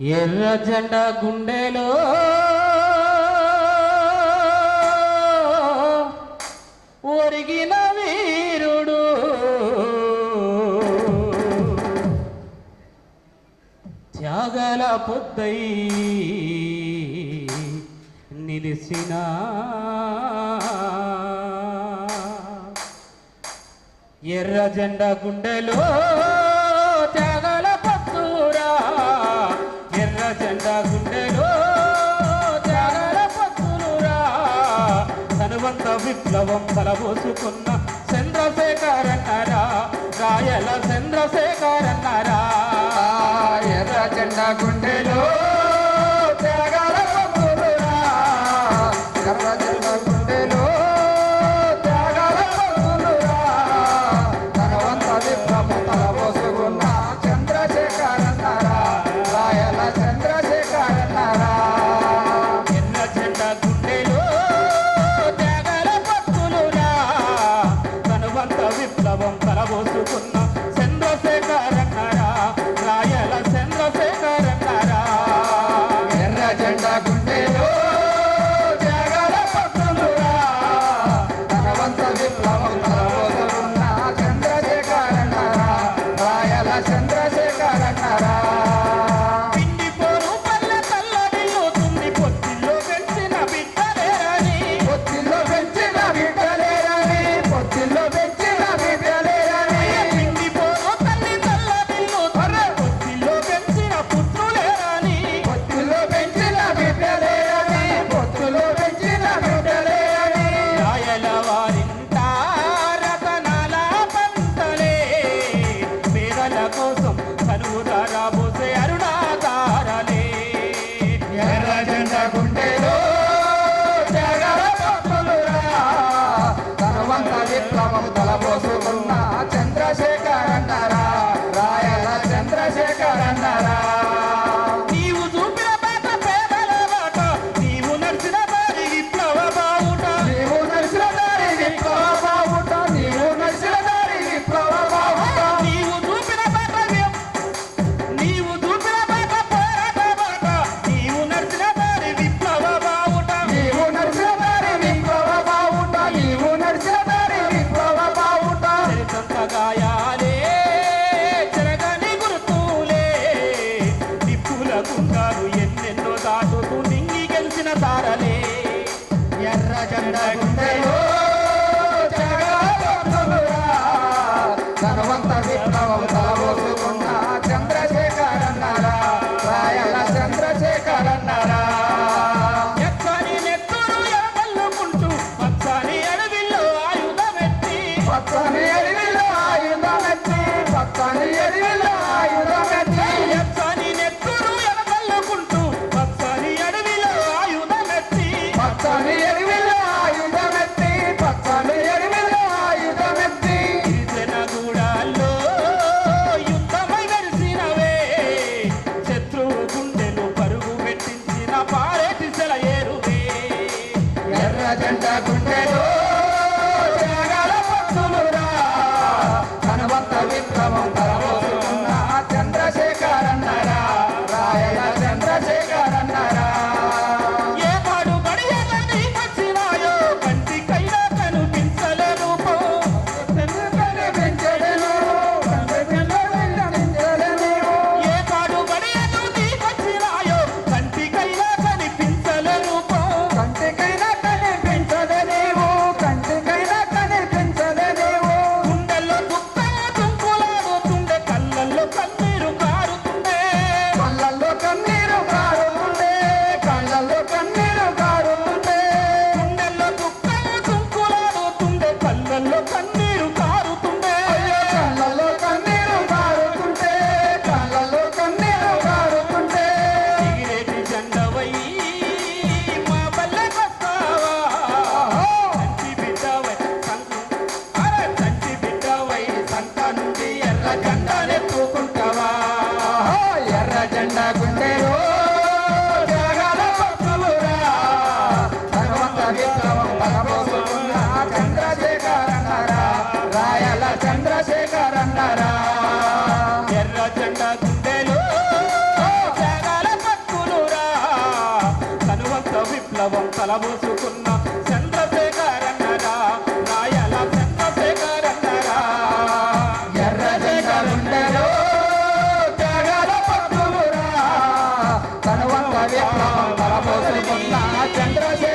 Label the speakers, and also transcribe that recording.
Speaker 1: ఎర్ర జెండా గుండెలో ఒరిగిన వీరుడు. త్యాగల పొద్దై నిలిసిన ఎర్ర జెండా గుండెలో త్యాగ విప్లవం తలబోసుకున్న
Speaker 2: చంద్రశేఖర్ అన్నారా రాయల చంద్రశేఖర్ అన్నారా ఎర్ర జెండా గుండెలో చంద్రశేఖర్
Speaker 1: అంటారా
Speaker 2: ఎర్ర జెండా గుండెలు జగాల పక్కులురా కనువంత విప్లవం తలబోసుకున్న చంద్రశేఖర్ అంటారా నాయల చంద్రశేఖర్
Speaker 1: అంటారా ఎర్ర
Speaker 2: జెండా గుండెలు జగాల తలబోసుకున్న చంద్రశేఖర్